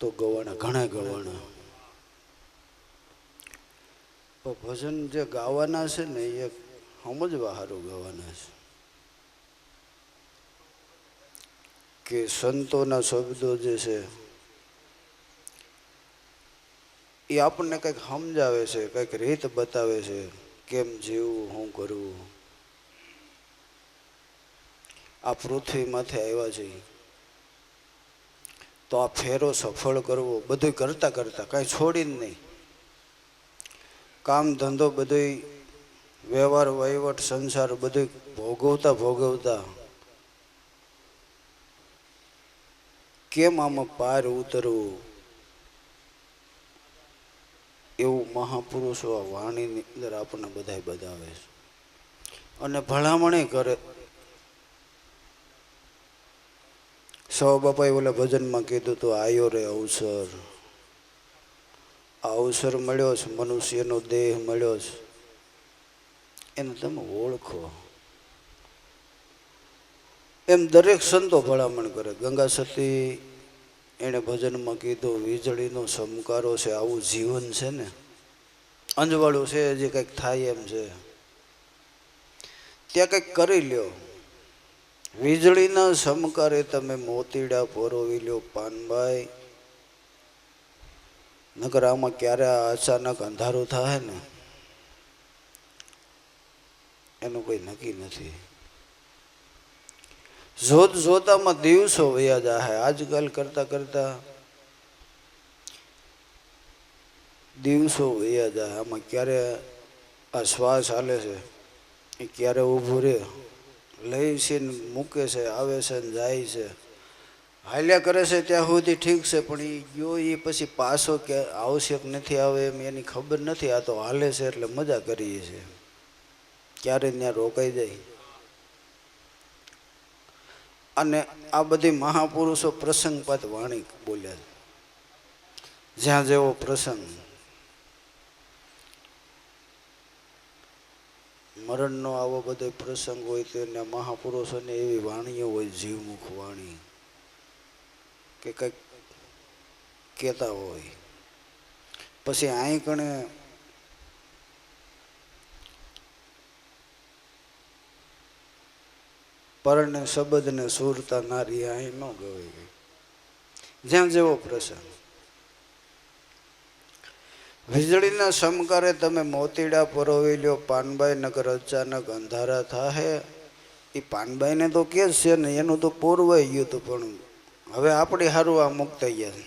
તો ગવાના ઘણા ગવાના તો ભજન જે ગાવાના છે ને, એ સમજવા સારું ગાવાના છે. કે સંતોના શબ્દો જે છે, એ આપણને કંઈક સમજાવે છે, કંઈક રીત બતાવે છે, કેમ જીવવું શું કરવું આ પૃથ્વી માથે આવ્યા છે. તો આ ફેરો સફળ કરવો બધું કરતા કરતા કાંઈ છોડીને નહીં. કામ ધંધો બધું વ્યવહાર, વહીવટ, સંસાર બધું ભોગવતા ભોગવતા કેમ આમાં પાર ઉતરવું? એવું મહાપુરુષો આ વાણીની અંદર આપણને બધાય બતાવે છે. અને ભલામણી કરે. સૌ બાપાએ ઓલા ભજનમાં કીધું તો, આયો રે અવસર. આ અવસર મળ્યો છે, મનુષ્યનો દેહ મળ્યો છે. એને તમે ઓળખો. એમ દરેક સંતો ભલામણ કરે. ગંગા સતી એણે ભજનમાં કીધું, વીજળીનો સમકારો છે, આવું જીવન છે ને. અંજવાળું છે જે કંઈક થાય એમ છે. ત્યાં કંઈક કરી લ્યો. વીજળીના સમકારે તમે મોતીડા પોરોવી લ્યો પાનભાઈ. નકર આમાં ક્યારે અચાનક અંધારું થાય ને? એનું કોઈ નક્કી નથી. જોત જોતામાં દિવસો વયા જાય આજકાલ કરતા કરતા દિવસો વયા જાય આમાં ક્યારે આ શ્વાસ હાલે છે? એ ક્યારે ઊભું રહે? લઈ છે ને મૂકે છે, આવે છે ને જાય છે. હાલ્યા કરે છે ત્યાં સુધી ઠીક છે, પણ એ ગયો એ પછી પાછો કે આવશ્યક નથી આવે એમ એની ખબર નથી, આ તો હાલે છે એટલે મજા કરીએ છીએ. ક્યારે ત્યાં રોકાઈ જાય. અને આ બધી મહાપુરુષો પ્રસંગપાત વાણી બોલ્યા છે. જ્યાં જેવો પ્રસંગ. મરણનો આવો બધો પ્રસંગ હોય તો એના મહાપુરુષોને એવી વાણીઓ હોય, જીવમુખ વાણી, કે કંઈક કહેતા હોય. પછી અહીં કણે પરણને, શબ્દને, સુરતા, નારી અહીં ન ગવાઈ ગઈ જ્યાં જેવો પ્રસંગ. વીજળીના સમકારે તમે મોતીડા પરોવી લ્યો પાનબાઈ નગર અચાનક અંધારા થાહે. એ પાનબાઈને તો કે છે ને, એનું તો પૂરવાઈ ગયું હતું, પણ હવે આપણે સારું આ મુક્ત ગયા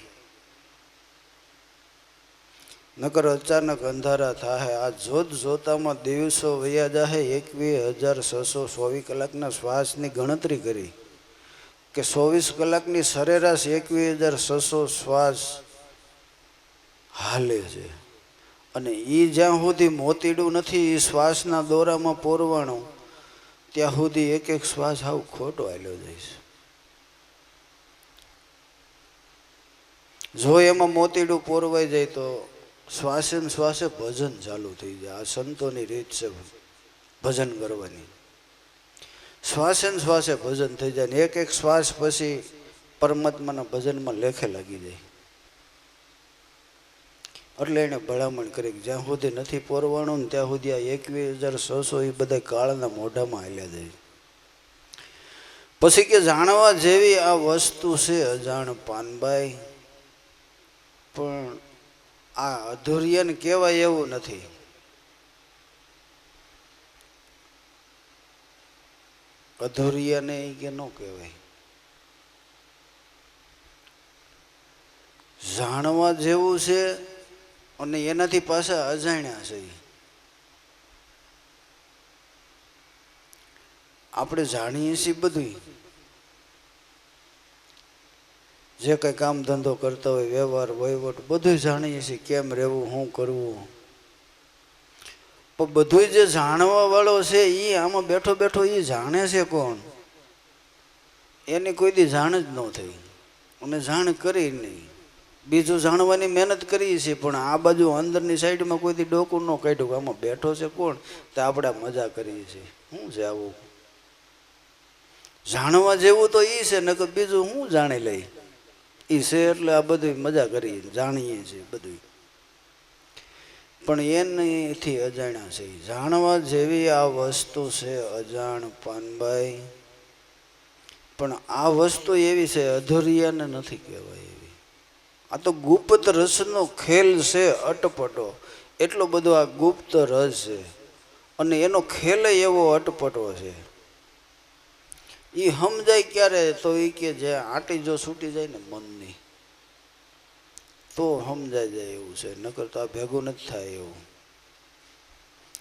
નગર અચાનક અંધારા થાહે. આ જોત જોતામાં દિવસો વયા જાહે. એકવીસ હજાર છસો ચોવીસ કલાકના શ્વાસની ગણતરી કરી કે ચોવીસ કલાકની સરેરાશ એકવીસ હજાર છસો શ્વાસ હાલે છે. અને એ જ્યાં સુધી મોતીડું નથી એ શ્વાસના દોરામાં પોરવાનું, ત્યાં સુધી એક એક શ્વાસ આવ ખોટો આવેલો જઈશ. જો એમાં મોતીડું પોરવાઈ જાય તો શ્વાસે શ્વાસે ભજન ચાલુ થઈ જાય. આ સંતોની રીત છે ભજન કરવાની. શ્વાસે શ્વાસે ભજન થઈ જાય ને એક એક શ્વાસ પછી પરમાત્માના ભજનમાં લેખે લાગી જાય. એટલે એને ભલામણ કરી કે જ્યાં સુધી નથી પોરવાનું ને ત્યાં સુધી આ એકવીસ હજાર છસો એ બધા કાળના મોઢામાં હાલ્યા જાય. પછી કે જાણવા જેવી આ વસ્તુ છે અજાણ પાનબાઈ પણ આ અધુરિયન કહેવાય એવું નથી. અધુરિયને કે ન કહેવાય. જાણવા જેવું છે અને એનાથી પાછા અજાણ્યા છે. આપણે જાણીએ છીએ બધું જે કંઈ કામ ધંધો કરતા હોય, વ્યવહાર, વહીવટ બધું જાણીએ છીએ કેમ રહેવું, શું કરવું. પણ બધું જે જાણવા વાળો છે એ આમાં બેઠો બેઠો એ જાણે છે કોણ? એની કોઈ દી જાણ જ ન થઈ. અને જાણ કરી નહીં. બીજું જાણવાની મહેનત કરીએ છીએ પણ આ બાજુ અંદરની સાઈડમાં કોઈથી ડોકું ન કાઢ્યું આમાં બેઠો છે કોણ, તો આપણે મજા કરીએ છીએ. શું છે આવું. જાણવા જેવું તો એ છે, નકર બીજું હું જાણી લઈ. એ છે એટલે આ બધું મજા કરીએ, જાણીએ છીએ બધું પણ એનીથી અજાણ્યા છે. જાણવા જેવી આ વસ્તુ છે અજાણ પાનભાઈ પણ આ વસ્તુ એવી છે અધુરિયાને નથી કહેવાય. આ તો ગુપ્ત રસનો ખેલ છે અટપટો. એટલો બધો આ ગુપ્ત રસ છે. અને એનો ખેલ એવો અટપટો છે. એ સમજાય ક્યારે તો એ કે જે આંટી જો છૂટી જાય ને મનની, તો સમજાય જાય એવું છે. નકર તો આ ભેગું નથી થાય એવું.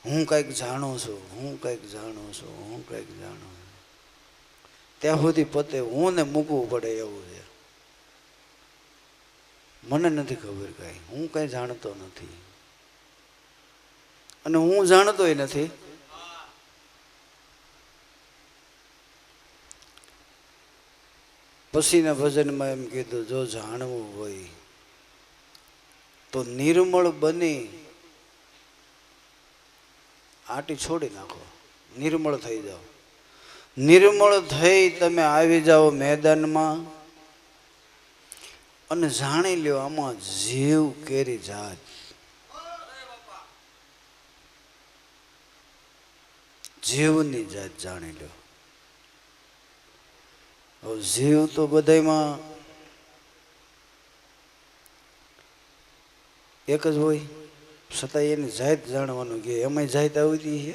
હું કંઈક જાણું છું, હું કંઈક જાણું છું, હું કંઈક જાણું ત્યાં સુધી પતે હું ને મૂકવું પડે એવું છે. મને નથી ખબર કાંઈ. હું કાંઈ જાણતો નથી. અને હું જાણતોય નથી. પછીના ભજનમાં એમ કીધું, જો જાણવું હોય તો નિર્મળ બની આટી છોડી નાખો. નિર્મળ થઈ જાઓ. નિર્મળ થઈ તમે આવી જાઓ મેદાનમાં અને જાણી લ્યો, આમાં જીવ કેરી જાત જીવની જાત જાણી લ્યો. હવે જીવ તો બધાયમાં એક જ હોય છતાં એની જાત જાણવાનું કે એમાંય જાત આવતી છે.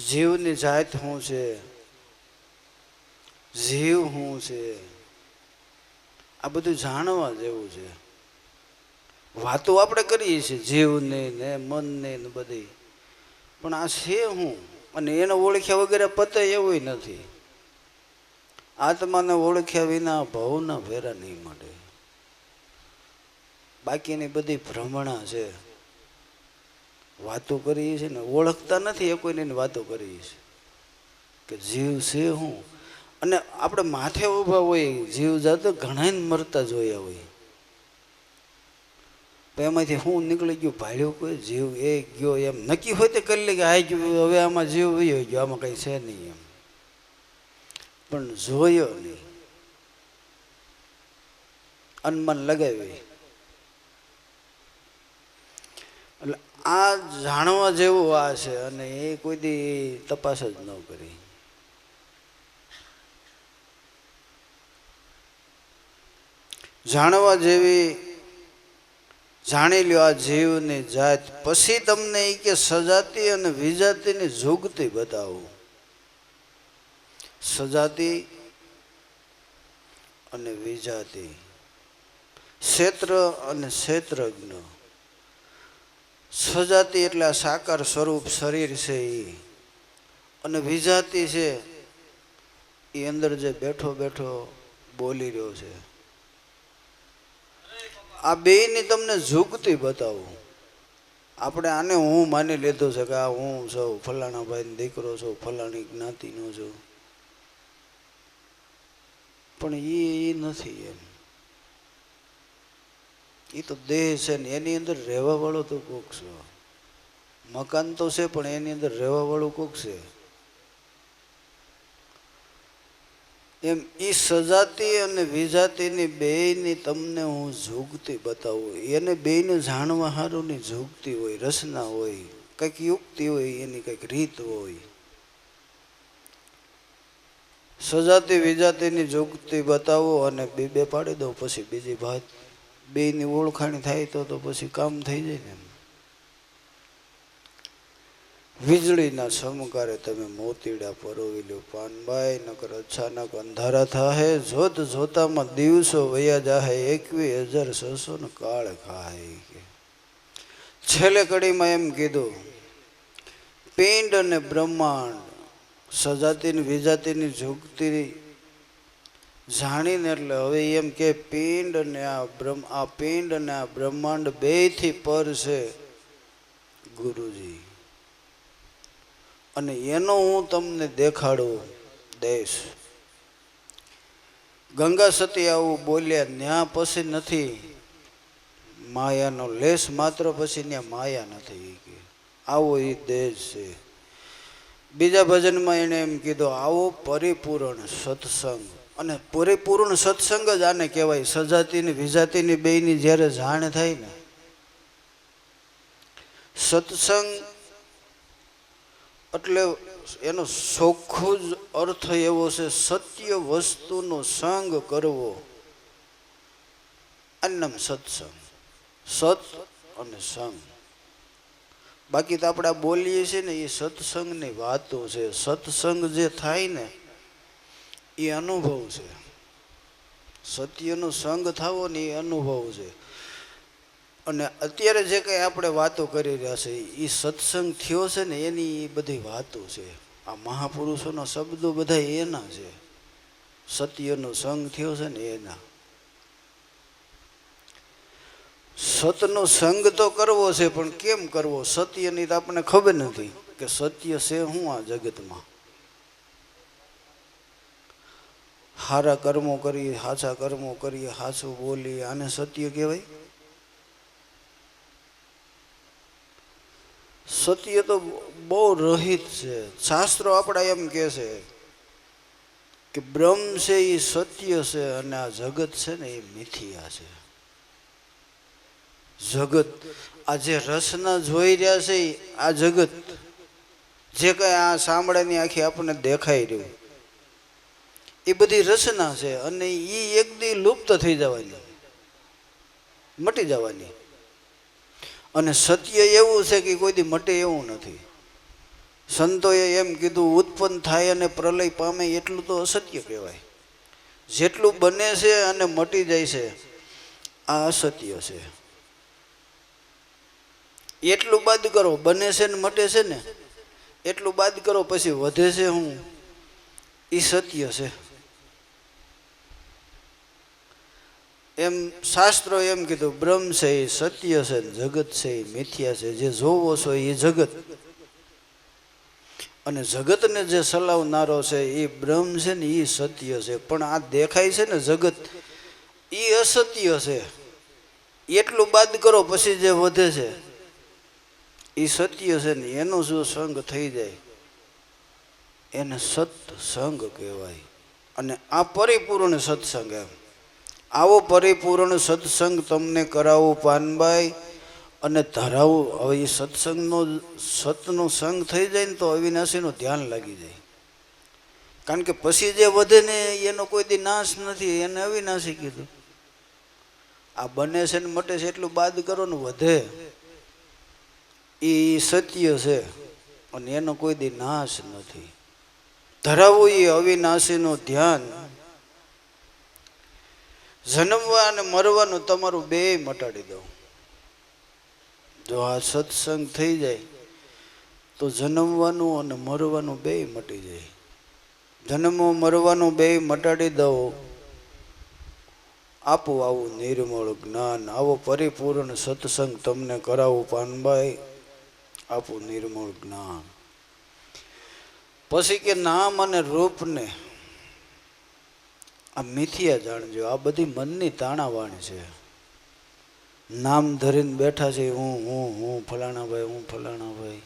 જીવની જાત શું છે? જીવ શું છે? આ બધું જાણવા જેવું છે. વાતો આપણે કરીએ છીએ, જીવની ને મનની ને બધી. પણ આ છે હું? અને એને ઓળખ્યા વગેરે પતે એવું નથી. આત્માને ઓળખ્યા વિના ભવના ભેરા નહીં મળે. બાકીની બધી ભ્રમણા છે. વાતો કરીએ છીએ ને, ઓળખતા નથી એ કોઈને વાતો કરીએ છીએ. કે જીવ છે હું? અને આપણે માથે ઊભા હોય, જીવ જાતો ઘણા મરતા જોયા હોય. એમાંથી હું નીકળી ગયું ભાડ્યું કોઈ, જીવ એ ગયો એમ. નક્કી હોય તો કરી લે કે આ ગયું, હવે આમાં જીવ વયો ગયો, આમાં કંઈ છે નહીં એમ. પણ જોયો નહીં. અનમન લગાવી એટલે આ જાણવા જેવું આ છે અને એ કોઈ દી તપાસ જ ન કરી. જાણવા જેવી જાણી લ્યો આ જીવની જાત. પછી તમને એ કે સજાતી અને વિજાતિની જોગતી બતાવું. સજાતી અને વિજાતિ. ક્ષેત્ર અને ક્ષેત્રજ્ઞ. સજાતિ એટલે આ સાકાર સ્વરૂપ શરીર છે એ અને વિજાતિ છે એ અંદર જે બેઠો બેઠો બોલી રહ્યો છે. આ બેયની તમને ઝુકતી બતાવું. આપણે આને હું માની લીધો છે કે આ હું છું, ફલાણા ભાઈનો દીકરો છું, ફલાણી જ્ઞાતિનો છું. પણ એ એ નથી એમ. એ તો દેહ છે ને એની અંદર રહેવા વાળો તો કોક છે. મકાન તો છે પણ એની અંદર રહેવા વાળું કોક છે. એમ એ સજાતી અને વિજાતીની બેયની તમને હું ઝૂગતી બતાવું. એને બેયને જાણવા હારુંની ઝૂગતી હોય રચના હોય, કંઈક યુક્તિ હોય, એની કંઈક રીત હોય. સજાતી, વિજાતીની ઝૂગતી બતાવો અને બે બે પાડી દો, પછી બીજી ભાત બેયની ઓળખાણ થાય તો તો પછી કામ થઈ જાય ને એમ. વીજળીના સમકારે તમે મોતીડા પરોવી લો પાનબાઈ, નકર અચાનક અંધારા થાહે. જોત જોતામાં દિવસો વયા જાહે. એકવી હજાર છસો ને કાળ ખાય કે. છેલ્લે કડીમાં એમ કીધું, પિંડ અને બ્રહ્માંડ, સજાતીની વિજાતીની ઝૂકતી જાણીને એટલે હવે એમ કે પિંડ અને આ બ્રહ્મ, આ પિંડ અને આ બ્રહ્માંડ બેથી પર છે ગુરુજી. અને એનો હું તમને દેખાડું દેશ ગંગા સતી આવું બોલ્યા, ન્યા પછી નથી. માયાનો લેશ માત્ર પછી ત્યાં માયા નથી. આવો એ દેશ છે. બીજા ભજનમાં એણે એમ કીધું, આવો પરિપૂર્ણ સત્સંગ. અને પરિપૂર્ણ સત્સંગ જ આને કહેવાય, સજાતીની, વિજાતીની બેયની જ્યારે જાણ થાય ને, સત્સંગ એટલે એનો ચોખ્ખો જ અર્થ એવો છે, સત્ય વસ્તુનો સંગ કરવો. અન્નમ સત્સંગ. સત અને સંગ. બાકી તો આપણે બોલીએ છીએ ને, એ સત્સંગની વાતો છે. સત્સંગ જે થાય ને, એ અનુભવ છે. સત્યનો સંગ થવો ને, એ અનુભવ છે. અને અત્યારે જે કંઈ આપણે વાતો કરી રહ્યા છે એ સત્સંગ થયો છે ને, એની બધી વાતો છે. આ મહાપુરુષોના શબ્દો બધા એના છે. સત્યનો સંગ થયો છે ને, એના. સતનો સંગ તો કરવો છે, પણ કેમ કરવો? સત્યની તો આપણને ખબર નથી કે સત્ય છે શું આ જગતમાં. સારા કર્મો કરીએ સાચા કર્મો કરીએ સાચું બોલીએ, આને સત્ય કહેવાય? સત્ય તો બહુ રહિત છે. શાસ્ત્રો આપણા એમ કહે છે કે બ્રહ્મ છે એ સત્ય છે અને આ જગત છે ને એ મિથિયા છે. જગત, આ જે રસના જોઈ રહ્યા છે આ જગત, જે કઈ આ સાંભળાની આખી આપણને દેખાઈ રહ્યું એ બધી રચના છે અને એ એક દી લુપ્ત થઈ જવાની, મટી જવાની. અને સત્ય એવું છે કે કોઈ દી મટે એવું નથી. સંતોએ એમ કીધું, ઉત્પન્ન થાય અને પ્રલય પામે એટલું તો અસત્ય કહેવાય. જેટલું બને છે અને મટી જાય છે, આ અસત્ય છે. એટલું બાદ કરો, બને છે ને મટે છે ને? એટલું બાદ કરો, પછી વધે છે હું. એ સત્ય છે. એમ શાસ્ત્રો એમ કીધું, બ્રહ્મ છે એ સત્ય છે જગત છે એ મિથ્યા છે, જે જોવો છો એ જગત. અને જગતને જે ચલાવનારો છે એ બ્રહ્મ છે ને એ સત્ય છે. પણ આ દેખાય છે ને જગત એ અસત્ય છે. એટલું બાદ કરો, પછી જે વધે છે એ સત્ય છે ને એનો જો સંગ થઈ જાય, એને સત્સંગ કહેવાય. અને આ પરિપૂર્ણ સત્સંગ એમ. આવો પરિપૂર્ણ સત્સંગ તમને કરાવો પાનબાઈ અને ધરાવું, હવે એ સત્સંગનો સતનો સંગ થઈ જાય ને તો અવિનાશીનું ધ્યાન લાગી જાય. કારણ કે પછી જે વધે ને એનો કોઈ દી નાશ નથી, એને અવિનાશી કીધું. આ બને છે ને મટે છે એટલું બાદ કરો ને વધે. એ સત્ય છે, અને એનો કોઈ દી નાશ નથી. ધરાવવું એ અવિનાશીનું ધ્યાન. જન્મવા અને મરવાનું તમારું બે મટાડી દઉં. જો આ સત્સંગ થઈ જાય, તો જન્મવાનું અને મરવાનું બે મટી જાય. જન્મો, મરવાનું બે મટાડી દઉં. આપું આવું નિર્મળ જ્ઞાન, આવો પરિપૂર્ણ સત્સંગ તમને કરાવું પાનભાઈ. આપું નિર્મળ જ્ઞાન. પછી કે નામ અને રૂપને આ મિથિયા જાણજો આ બધી મનની તાણાવાણી છે. નામ ધરીને બેઠા છે, હું હું હું, ફલાણા ભાઈ, હું, ફલાણા ભાઈ.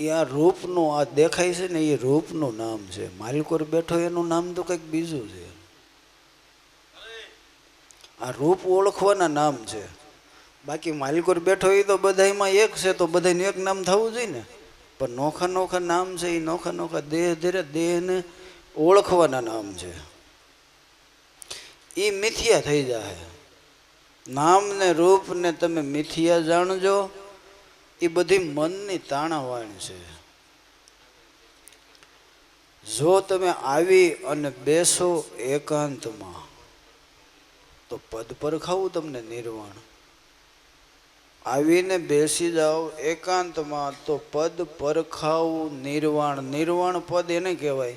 એ આ રૂપનું આ દેખાય છે ને, એ રૂપનું નામ છે. માલિકોર બેઠો એનું નામ તો કંઈક બીજું છે. આ રૂપ ઓળખવાના નામ છે. બાકી માલિકોર બેઠો એ તો બધામાં એક છે, તો બધાને એક નામ થવું જોઈએ ને. પણ નોખા નોખા નામ છે, એ નોખા નોખા દેહ ધીરે, દેહને ઓળખવાના નામ છે. એ મિથિયા થઈ જાય નામ ને રૂપ ને તમે મિથિયા જાણજો એ બધી મનની તાણાવાણ છે. જો તમે આવી અને બેસો એકાંતમાં, તો પદ પર ખાવું તમને નિર્વાણ. આવીને બેસી જાઓ એકાંતમાં, તો પદ પરખાવું નિર્વાણ. નિર્વાણ પદ એને કહેવાય.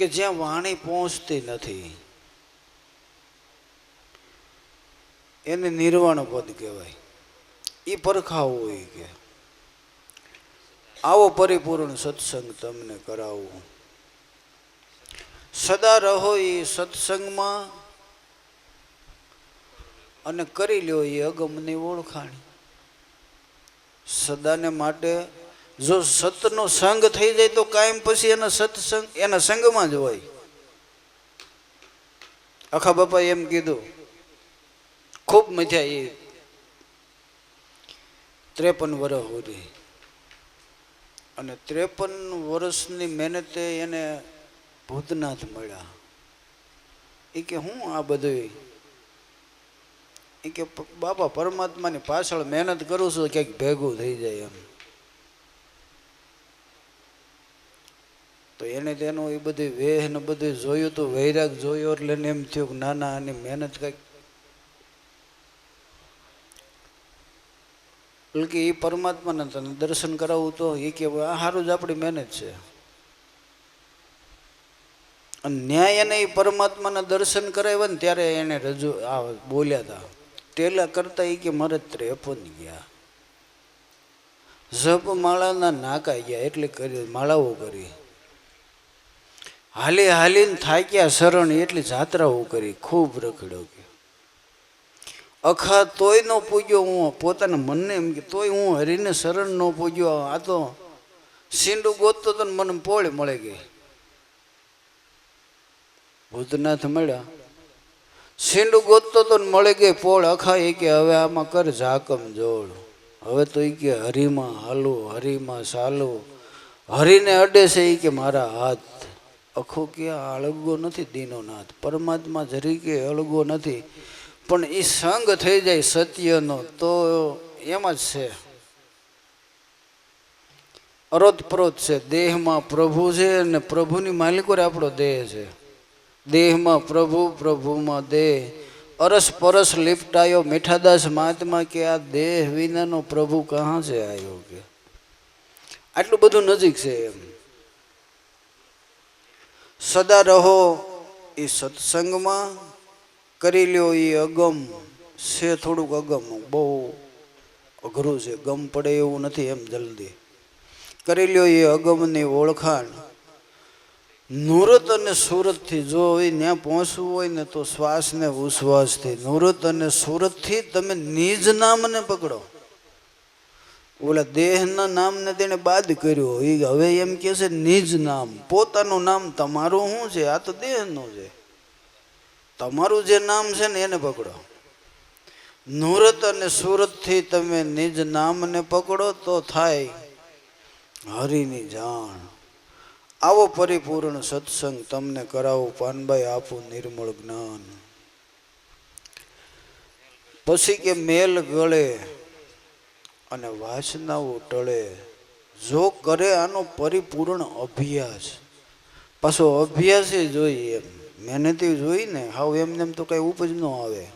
કે જ્યાં વાણી પહોંચતી નથી. એને નિર્વાણ પદ કહેવાય. એ પરખાવું હોય કે આવો પરિપૂર્ણ સત્સંગ તમને કરાવવું સદા રહો એ સત્સંગમાં અને કરી લ્યો એ અગમની ઓળખાણ. સદાને માટે જો સતનો સંગ થઈ જાય તો કાયમ પછી એના સત્સંગ એના સંગમાં જ હોય. આખા બાપા એમ કીધું, ખૂબ મજા એ ત્રેપન વર્ષ સુધી. અને ત્રેપન વર્ષની મહેનતે એને ભૂતનાથ મળ્યા. એ કે, હું આ બધું એ કે, બાપા, પરમાત્માની પાછળ મહેનત કરું છું, ક્યાંક ભેગું થઈ જાય એમ. તો એને તેનું એ બધી વેહ ને બધું જોયું તો વૈરાગ જોયો એટલે એને એમ થયું કે ના ના, આની મહેનત કંઈક. એટલે કે એ પરમાત્માને તને દર્શન કરાવવું તો એ કે આ સારું જ આપણી મહેનત છે. અને ન્યાય એને એ પરમાત્માના દર્શન કરાવ્યા ને ત્યારે એને રજૂ આ બોલ્યા હતા તેલા કરતા એ કે મારે ત્રેપન ગયા. જપ માળાના નાકા ગયા એટલે કરી, માળાઓ કરી. હાલી હાલીને થાક્યા શરણ એટલી જાત્રાઓ કરી ખૂબ રખડ્યો કે અખા તોય ન પૂજ્યો હું, પોતાના મનને એમ કે તોય હું હરીને શરણ ન પૂજ્યો આ તો સીંડું ગોતતો તો મને પોળે મળે ગઈ. ભૂતનાથ મળ્યા. સીંડું ગોતતો તો મળે ગઈ પોળ. અખા એ કે હવે આમાં કર ઝાકમ જોડ. હવે તો એ કે હરીમાં હાલું હરીમાં સાલું હરીને અડે છે એ કે મારા હાથ. અખો કે આ અળગો નથી દીનો નાથ પરમાત્મા જરીકે અળગો નથી. પણ એ સંગ થઈ જાય સત્યનો, તો એમ જ છે. અરોતપ્રોત છે, દેહમાં પ્રભુ છે અને પ્રભુની માલિકો આપણો દેહ છે. દેહમાં પ્રભુ, પ્રભુમાં દેહ. અરસ પરસ લિપટાયો મીઠાદાસ મહાત્મા કે આ દેહ વિનાનો પ્રભુ કહા છે આવ્યો કે આટલું બધું નજીક છે એમ. સદા રહો એ સત્સંગમાં. કરી લ્યો એ અગમ. છે થોડુંક અગમ, બહુ અઘરું છે. ગમ પડે એવું નથી એમ જલ્દી. કરી લ્યો એ અગમની ઓળખાણ. નુરત અને સુરતથી જો એ ત્યાં પહોંચવું હોય ને તો શ્વાસને ઉશ્વાસથી. નુરત અને સુરતથી તમે નિજ નામને પકડો. ઓલા દેહના નામને તેને બાદ કર્યો. એ હવે એમ કહે છે, નિજ નામ, પોતાનું નામ તમારું શું છે? આ તો દેહનું છે. તમારું જે નામ છે ને, એને પકડો. નુરત અને સુરતથી તમે નિજ નામને પકડો તો થાય હરિની જાણ. આવો પરિપૂર્ણ સત્સંગ તમને કરાવું, પાનભાઈ આપું નિર્મળ જ્ઞાન. પછી કે મેલ ગળે અને વાસનાઓ ટળે જો કરે આનો પરિપૂર્ણ અભ્યાસ. પાછો અભ્યાસ જોઈએ એમ. મહેનતી જોઈને હાવ એમને એમ તો કઈ ઉપજ ન આવે.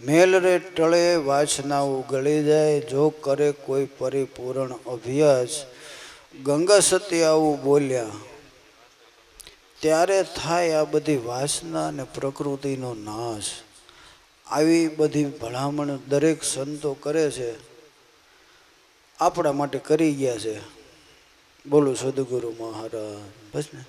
મેલ રે ટળે વાસનાઓ ગળી જાય. જો કરે કોઈ પરિપૂર્ણ અભ્યાસ. ગંગા સતી આવું બોલ્યા, ત્યારે થાય આ બધી વાસના અને પ્રકૃતિનો નાશ. આવી બધી ભલામણ દરેક સંતો કરે છે, આપણા માટે કરી ગયા છે. બોલો, સદગુરુ મહારાજ, બસ ને.